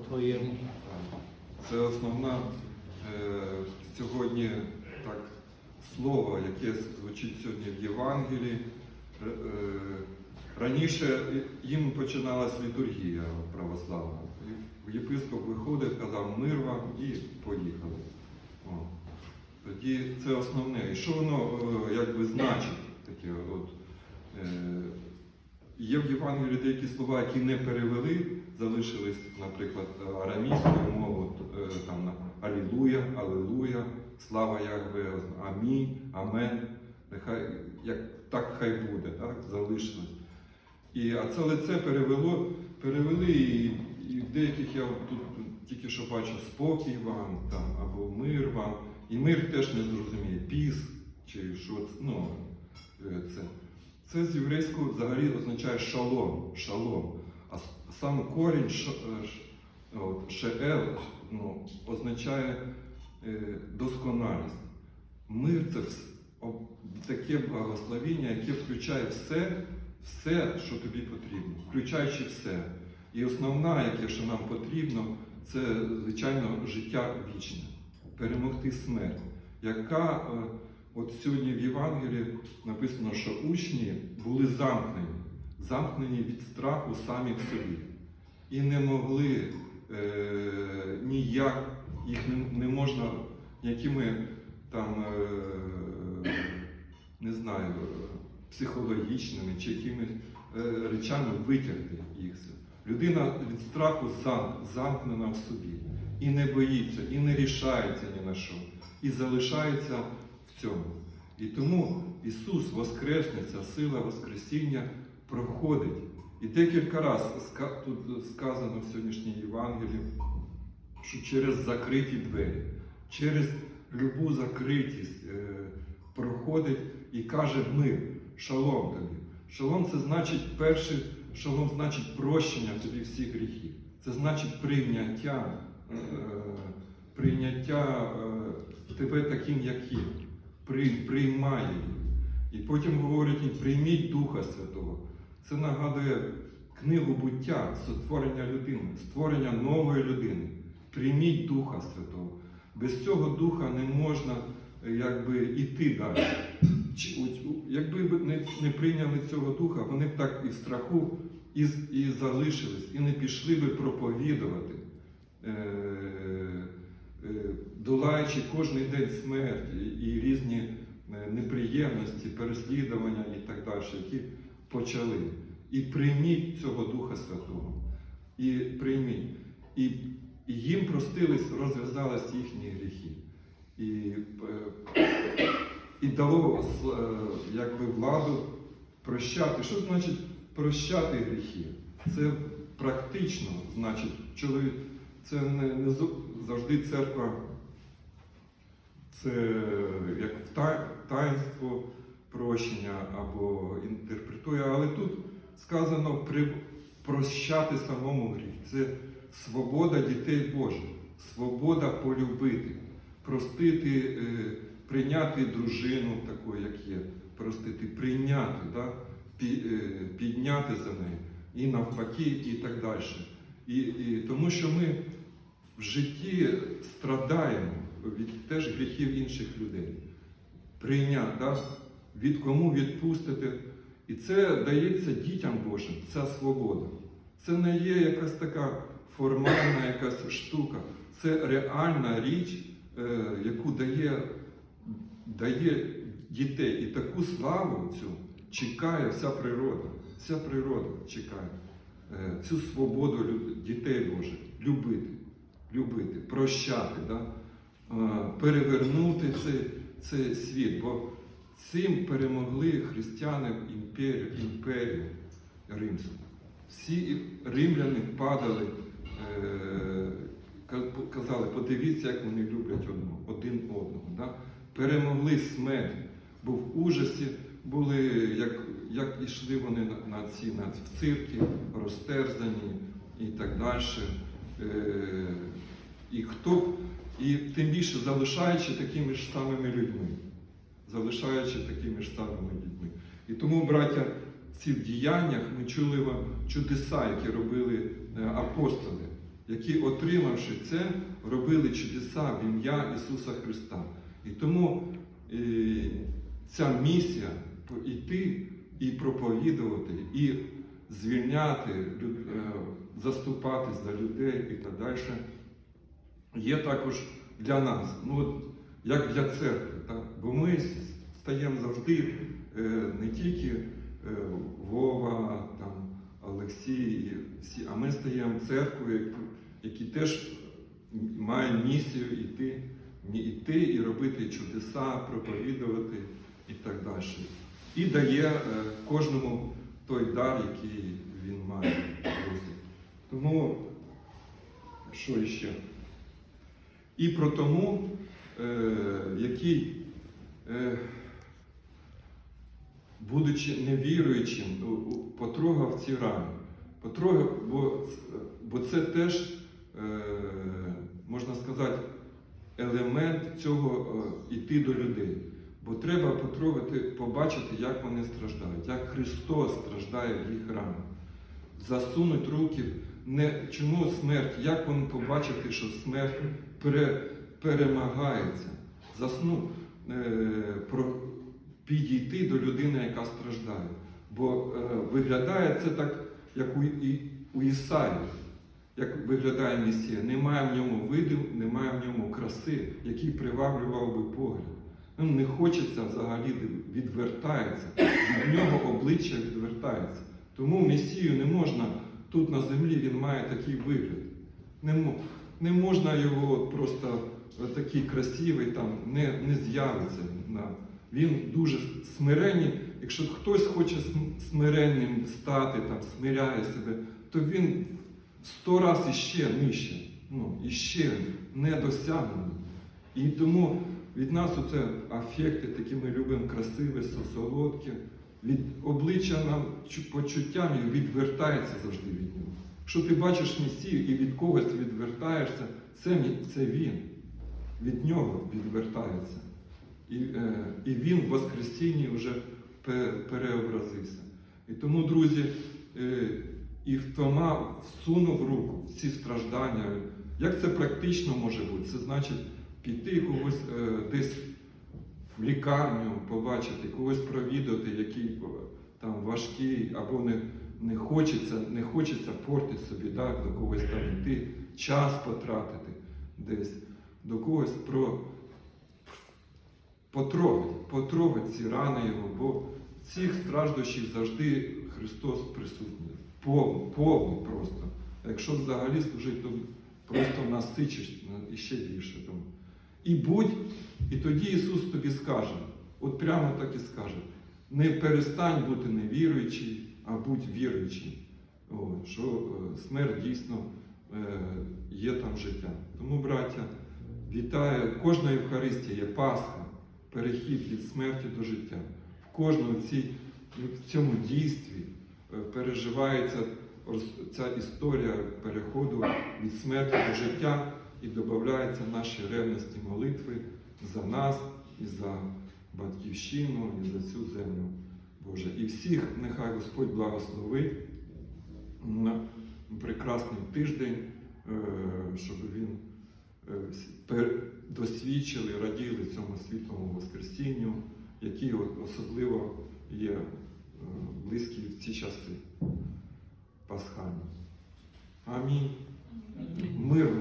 твоєму. Це основна е, сьогодні так, слово, яке звучить сьогодні в Євангелії. Е, раніше їм починалась літургія православна. Єпископ виходив, казав мир вам і поїхали. О. Тоді це основне. І що воно е, якби значить таке? От, е, Є в Євангелії деякі слова, які не перевели, залишились, наприклад, арамійською мовою, е, там Алілуя, слава Ягве, Амінь, Амен. Нехай як так хай буде, так, залишилось. І, а це лице перевело, перевели, і, і в деяких я тут тільки що бачу спокій вам там, або мир вам. І мир теж не зрозуміє, піс чи що це, ну, е, це. Це з єврейського взагалі означає шалом, шалом. А сам корінь е, ш- от, шеел ну, означає е, досконалість. Мир це таке благословіння, яке включає все, все, що тобі потрібно, включаючи все. І основна, яке що нам потрібно, це, звичайно, життя вічне, перемогти смерть, яка е, От сьогодні в Євангелії написано, що учні були замкнені, замкнені від страху самі в собі. І не могли е, ніяк, їх не, не можна якими там, е, не знаю, психологічними чи якимись е, речами витягти їх. Людина від страху зам, замкнена в собі. І не боїться, і не рішається ні на що, і залишається цьому. І тому Ісус Воскресне, ця сила Воскресіння проходить. І декілька разів тут сказано в сьогоднішній Євангелії, що через закриті двері, через любу закритість е, проходить і каже мир, шалом тобі. Шалом це значить перший шалом значить прощення тобі всіх гріхів. Це значить прийняття, е, прийняття е, тебе таким, як є. При, приймай її. І потім говорить прийміть Духа Святого. Це нагадує книгу буття, сотворення людини, створення нової людини. Прийміть Духа Святого. Без цього духа не можна е, якби, іти далі. Якби не, прийняли цього духа, вони б так і в страху і, і залишились, і не пішли би проповідувати, е, долаючи кожен день смерті і різні е, неприємності, переслідування і так далі, які почали. І прийміть цього Духа Святого. І прийміть. І, їм простились, розв'язались їхні гріхи. І, е, і дало е, якби, владу прощати. Що значить прощати гріхи? Це практично, значить, чоловік, це не, не завжди церква, це як таїнство прощення або інтерпретує, але тут сказано прощати самому гріх. Це свобода дітей Божих, свобода полюбити, простити, е, прийняти дружину таку, як є, простити, прийняти, да? е, підняти за неї і навпаки, і так далі. І, і, тому що ми в житті страдаємо від теж гріхів інших людей. Прийняти, да? від кому відпустити. І це дається дітям Божим, ця свобода. Це не є якась така формальна якась штука. Це реальна річ, е, яку дає, дає дітей. І таку славу цю чекає вся природа. Вся природа чекає е, цю свободу дітей Божих любити, любити, прощати, да? перевернути цей, цей світ. Бо цим перемогли християни імперію, імперію римську. Всі римляни падали, е, казали, подивіться, як вони люблять одного, один одного. Да? Перемогли смерть, бо в ужасі були, як, як ішли вони на, на ці на, в цирки, розтерзані і так далі. І хто б- і тим більше залишаючи такими ж самими людьми залишаючи такими ж самими людьми. І тому, браття, в цих діяннях ми чули вам чудеса, які робили е, апостоли. які, отримавши це, робили чудеса в ім'я Ісуса Христа. І тому е, ця місія йти і проповідувати, і звільняти, е, заступатись за людей і так далі, є також для нас, ну, от, як для церкви. Так? Бо ми стаємо завжди е, не тільки е, Вова, там, Олексій, і всі, а ми стаємо церквою, які теж мають місію йти, йти і робити чудеса, проповідувати і так далі. І дає е, кожному той дар, який він має. друзі. Тому, що ще? І про тому, е, який, е, будучи невіруючим, потрогав ці рани. Потрогав, бо, бо це теж, е, можна сказати, елемент цього іти до людей. Бо треба потрогати, побачити, як вони страждають, як Христос страждає в їх ранах. Засунуть руки, не, чому смерть, як вони побачити, що смерть пере, перемагається. Засну, е, про, підійти до людини, яка страждає. Бо е, виглядає це так, як у, і, у Ісаї, як виглядає Месія. Немає в ньому виду, немає в ньому краси, який приваблював би погляд. Не хочеться взагалі, відвертається, від нього обличчя відвертається. Тому Месію не можна, тут на землі він має такий вигляд. Не, не можна його просто такий красивий, там, не, не з'явиться. Він дуже смиренний. Якщо хтось хоче см- смиренним стати, там, смиряє себе, то він сто разів іще нижче, ну, іще недосягнений. І тому від нас оце афекти, такі ми любимо красиві, со- солодкі. Від обличчя нам почуттям і відвертається завжди від нього. Якщо ти бачиш Месію і від когось відвертаєшся, це, це він. Від нього відвертається. І, е, і він в Воскресінні вже переобразився. І тому, друзі, е, і Втома всунув руку в ці страждання. Як це практично може бути? Це значить піти когось е, десь в лікарню, побачити, когось провідати, який е, там важкий, або не, не хочеться, не хочеться портити собі, да, до когось там йти, час потратити десь, до когось про потрогать, потрогать ці рани його, бо в цих страждущих завжди Христос присутній. Повний, повний просто. Якщо взагалі служить, то просто насичиш на- іще більше. Тому. І будь, і тоді Ісус тобі скаже, от прямо так і скаже, не перестань бути невіруючий, а будь віруючий. О, що е, смерть дійсно е, є там життя. Тому, браття, вітаю, кожна Євхаристія є Пасха, перехід від смерті до життя. В кожному цій, в цьому дійстві е, переживається ця історія переходу від смерті до життя і додаються наші ревності молитви за нас і за батьківщину, і за цю землю Боже. І всіх нехай Господь благословить на прекрасний тиждень, е, щоб він е, досвідчили, раділи цьому світлому Воскресінню, який особливо є е, близький в ці часи пасхальні. Амінь. Миру.